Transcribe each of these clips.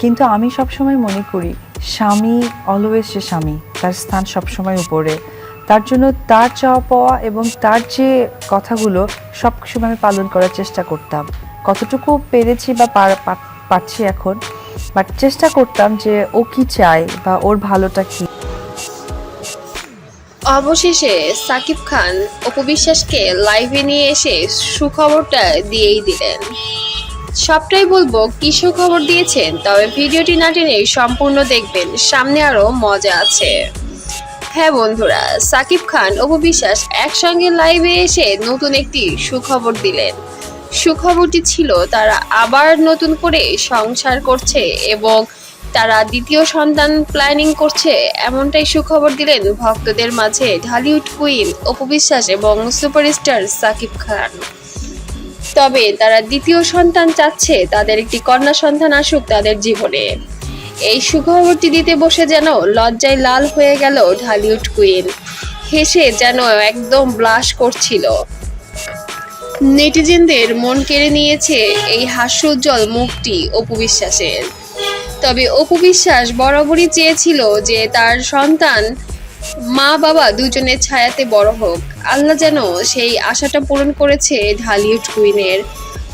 কিন্তু আমি সবসময় মনে করি, স্বামী অলওয়েজ সে স্বামী, তার স্থান সবসময় উপরে। তার জন্য তার চাওয়া পাওয়া এবং তার যে কথাগুলো সব সময় আমি পালন করার চেষ্টা করতাম। কতটুকু পেরেছি বা পারছি এখন বাট চেষ্টা করতাম যে ও কি চায় বা ওর ভালোটা কি। অবশেষে সাকিব খান অপবিশ্বাসকে লাইভে নিয়ে এসে সুখবরটা দিয়েই দিলেন। সবটাই বলব কি সুখবর দিয়েছেন, তবে ভিডিওটি না টেনে সম্পূর্ণ দেখবেন। সামনে আরও মজা আছে। হ্যাঁ বন্ধুরা, সাকিব খান অপবিশ্বাস একসঙ্গে লাইভে এসে নতুন একটি সুখবর দিলেন। সুখবরটি ছিল, তারা আবার নতুন করে সংসার করছে এবং তারা দ্বিতীয় সন্তান প্ল্যানিং করছে। এমনটাই সুখবর দিলেন ভক্তদের মাঝে ঢালিউড কুইন অপবিশ্বাস এবং সুপারস্টার সাকিব খান। তবে তারা দ্বিতীয় সন্তান চাচ্ছে তাদের একটি কন্যা সন্তান আসুক তাদের জীবনে। এই সুখবরটি দিতে বসে যেন লজ্জায় লাল হয়ে গেল ঢালিউড কুইন। হেসে যেন একদম ব্লাশ করছিল। নেটিজেনদের মন কেড়ে নিয়েছে এই হাস্যোজ্জ্বল মুখটি অপু বিশ্বাসের। তবে অপু বিশ্বাস বরাবরই চেয়েছিল যে তার সন্তান মা বাবা দুজনের ছায়াতে বড় হোক আল্লাহ যেন সেই আশাটা পূরণ করেছে ঢালিউড কুইনের।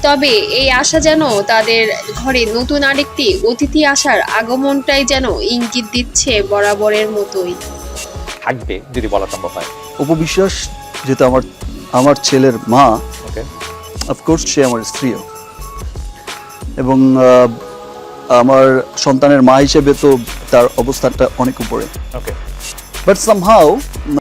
তবে এই আশা যেন তাদের ঘরে নতুন আরেকটি অতিথি আসার আগমনটাই যেন ইঙ্গিত দিচ্ছে বরাবরের মতোই। থাকবে যদি বলা সম্ভব হয়। উপবিশ্বাস যেহেতু আমার আমার ছেলের মা ওকে। অফকোর্স সে আমার স্ত্রীও। এবং আমার সন্তানের মা হিসেবে তো তার অবস্থানটা অনেক উপরে। ওকে। But somehow